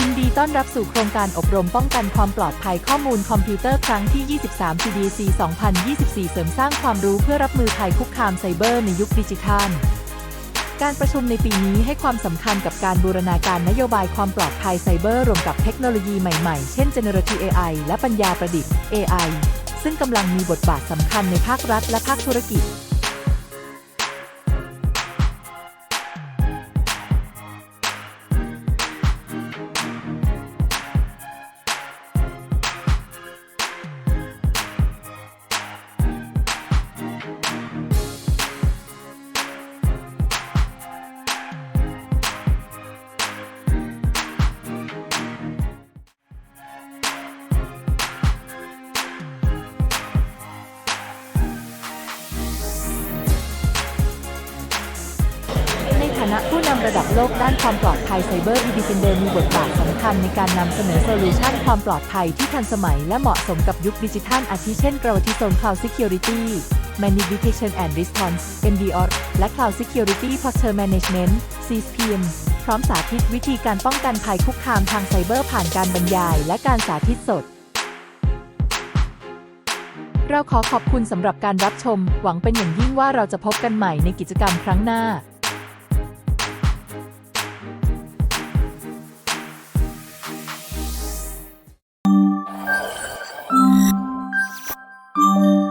ยินดีต้อนรับสู่โครงการอบรมป้องกันความปลอดภัยข้อมูลคอมพิวเตอร์ครั้งที่ 23 CDC 2024 เสริมสร้างความรู้เพื่อรับมือภัยคุกคามไซเบอร์ในยุคดิจิทัล การประชุมในปีนี้ให้ความสำคัญกับการบูรณาการนโยบายความปลอดภัยไซเบอร์รวมกับเทคโนโลยีใหม่ๆ เช่น Generative AI และปัญญาประดิษฐ์ AI ซึ่งกำลังมีบทบาทสำคัญในภาครัฐและภาคธุรกิจ ในฐานะผู้นำระดับโลกด้านความปลอดภัยไซเบอร์ e d e f e n d e r มีบทบาทสำคัญในการนำเสนอโซลูชันความปลอดภัยที่ทันสมัยและเหมาะสมกับยุคดิจิทัลอาทิเช่น Gravity Zone Cloud Security Managed Detection and Response MDR และ Cloud Security Posture Management CSPM พร้อมสาธิตวิธีการป้องกันภัยคุกคามทางไซเบอร์ผ่านการบรรยายและการสาธิตสดเราขอขอบคุณสำหรับการรับชม หวังเป็นอย่างยิ่งว่าเราจะพบกันใหม่ในกิจกรรมครั้งหน้า Música